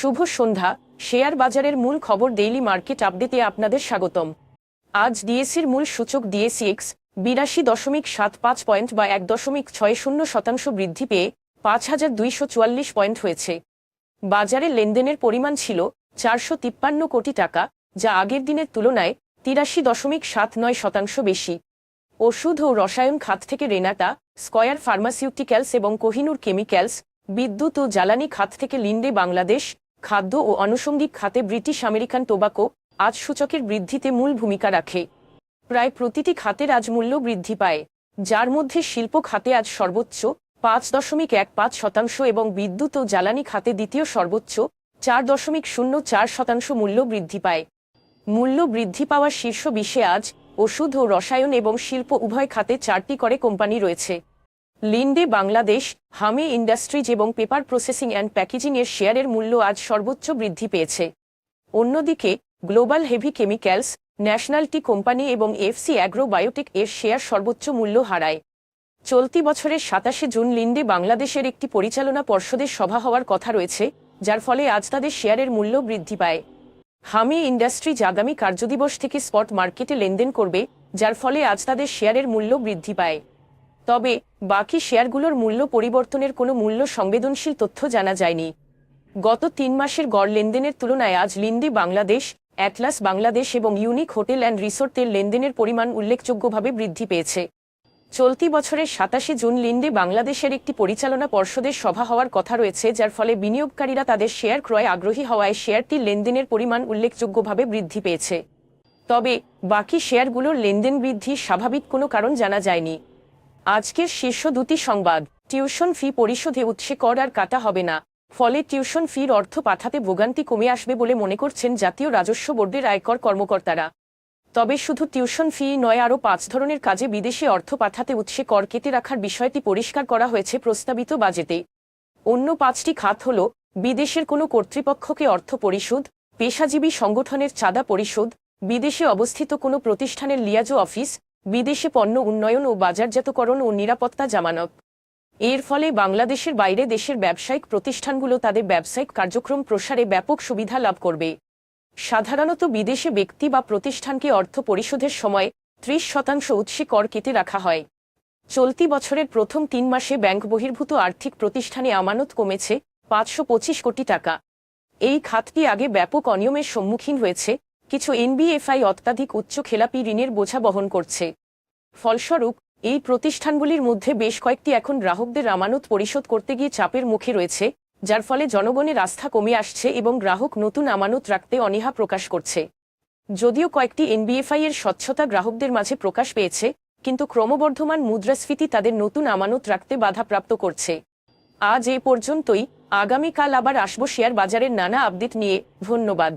শুভ সন্ধ্যা। Share বাজারের মূল খবর ডেইলি মার্কেট আপডেটে আপনাদের স্বাগতম। আজ ডিএসির মূল সূচক ডিএসিএক্স বিরাশি দশমিক সাত পাঁচ পয়েন্ট বা এক দশমিক ছয় শূন্য শতাংশ বৃদ্ধি পেয়ে পাঁচ হাজার দুইশো চুয়াল্লিশ পয়েন্ট হয়েছে। বাজারে লেনদেনের পরিমাণ ছিল চারশো তিপ্পান্ন কোটি টাকা, যা আগের দিনের তুলনায় তিরাশি দশমিক সাত নয় শতাংশ বেশি। ওষুধ ও রসায়ন খাত থেকে রেনাটা, স্কয়ার ফার্মাসিউটিক্যালস এবং কোহিনুর কেমিক্যালস, বিদ্যুৎ ও জ্বালানি খাত থেকে লিন্ডে বাংলাদেশ খাদ্য ও আনুষঙ্গিক খাতে ব্রিটিশ আমেরিকান টোবাকো আজ সূচকের বৃদ্ধিতে মূল ভূমিকা রাখে। প্রায় প্রতিটি খাতের আজ মূল্য বৃদ্ধি পায়, যার মধ্যে শিল্প খাতে আজ সর্বোচ্চ পাঁচ দশমিক এক পাঁচ শতাংশ এবং বিদ্যুৎ ও জ্বালানি খাতে দ্বিতীয় সর্বোচ্চ চার দশমিক শূন্য চার শতাংশ মূল্য বৃদ্ধি পায়। মূল্য বৃদ্ধি পাওয়ার শীর্ষ বিশ্বে আজ ওষুধ ও রসায়ন এবং শিল্প উভয় খাতে চারটি করে কোম্পানি রয়েছে। লিন্ডে বাংলাদেশ, হামে ইন্ডাস্ট্রিজ এবং পেপার প্রসেসিং অ্যান্ড প্যাকেজিং এর শেয়ারের মূল্য আজ সর্বোচ্চ বৃদ্ধি পেয়েছে। অন্যদিকে, global heavy chemicals, national tea company এবং এফসি অ্যাগ্রো বায়োটেক এর শেয়ার সর্বোচ্চ মূল্য হারায়। চলতি বছরের সাতাশে জুন লিন্ডে বাংলাদেশের একটি পরিচালনা পর্ষদের সভা হওয়ার কথা রয়েছে, যার ফলে আজ তাদের শেয়ারের মূল্য বৃদ্ধি পায়। হামি ইন্ডাস্ট্রিজ আগামী কার্যদিবস থেকে স্পট মার্কেটে লেনদেন করবে, যার ফলে আজ তাদের শেয়ারের মূল্য বৃদ্ধি পায়। তবে বাকি শেয়ারগুলোর মূল্য পরিবর্তনের কোনো মূল্য সংবেদনশীল তথ্য জানা যায়নি। গত তিন মাসের গড় লেনদেনের তুলনায় আজ লিন্দি বাংলাদেশ, অ্যাটলাস বাংলাদেশ এবং ইউনিক হোটেল অ্যান্ড রিসোর্টের লেনদেনের পরিমাণ উল্লেখযোগ্যভাবে বৃদ্ধি পেয়েছে। চলতি বছরের সাতাশে জুন লিন্ডে বাংলাদেশের একটি পরিচালনা পর্ষদের সভা হওয়ার কথা রয়েছে, যার ফলে বিনিয়োগকারীরা তাদের শেয়ার ক্রয়ে আগ্রহী হওয়ায় শেয়ারটির লেনদেনের পরিমাণ উল্লেখযোগ্যভাবে বৃদ্ধি পেয়েছে। তবে বাকি শেয়ারগুলোর লেনদেন বৃদ্ধির স্বাভাবিক কোনো কারণ জানা যায়নি। আজকের শীর্ষ দুটি সংবাদ। টিউশন ফি পরিশোধে উৎসে কর আর কাটা হবে না। ফলে টিউশন ফির অর্থ পাঠাতে ভোগান্তি কমে আসবে বলে মনে করছেন জাতীয় রাজস্ব বোর্ডের আয়কর কর্মকর্তারা। তবে শুধু টিউশন ফি নয়, আরও পাঁচ ধরনের কাজে বিদেশে অর্থ পাঠাতে উৎসে কর কেটে রাখার বিষয়টি পরিষ্কার করা হয়েছে প্রস্তাবিত বাজেটে। অন্য পাঁচটি খাত হল, বিদেশের কোনো কর্তৃপক্ষকে অর্থ পরিশোধ, পেশাজীবী সংগঠনের চাঁদা পরিশোধ, বিদেশে অবস্থিত কোনো প্রতিষ্ঠানের লিয়াজো অফিস বিদেশে পণ্য উন্নয়ন ও বাজারজাতকরণ ও নিরাপত্তা জামানত। এর ফলে বাংলাদেশের বাইরে দেশের ব্যবসায়িক প্রতিষ্ঠানগুলো তাদের ব্যবসায়িক কার্যক্রম প্রসারে ব্যাপক সুবিধা লাভ করবে। সাধারণত বিদেশে ব্যক্তি বা প্রতিষ্ঠানকে অর্থ পরিশোধের সময় ত্রিশ শতাংশ উৎসে কর কেটে রাখা হয়। চলতি বছরের প্রথম তিন মাসে ব্যাংক বহির্ভূত আর্থিক প্রতিষ্ঠানে আমানত কমেছে পাঁচশো পঁচিশ কোটি টাকা। এই খাতটি আগে ব্যাপক অনিয়মের সম্মুখীন হয়েছে কিছু এনবিএফআই অত্যাধিক উচ্চ খেলাপি ঋণের বোঝা বহন করছে। ফলস্বরূপ, এই প্রতিষ্ঠানগুলির মধ্যে বেশ কয়েকটি এখন গ্রাহকদের আমানত পরিশোধ করতে গিয়ে চাপের মুখে রয়েছে, যার ফলে জনগণের আস্থা কমে আসছে এবং গ্রাহক নতুন আমানত রাখতে অনীহা প্রকাশ করছে। যদিও কয়েকটি এনবিএফআই এর স্বচ্ছতা গ্রাহকদের মাঝে প্রকাশ পেয়েছে, কিন্তু ক্রমবর্ধমান মুদ্রাস্ফীতি তাদের নতুন আমানত রাখতে বাধাপ্রাপ্ত করছে। আজ এ পর্যন্তই, আগামীকাল আবার আসব শেয়ার বাজারের নানা আপডেট নিয়ে, ধন্যবাদ।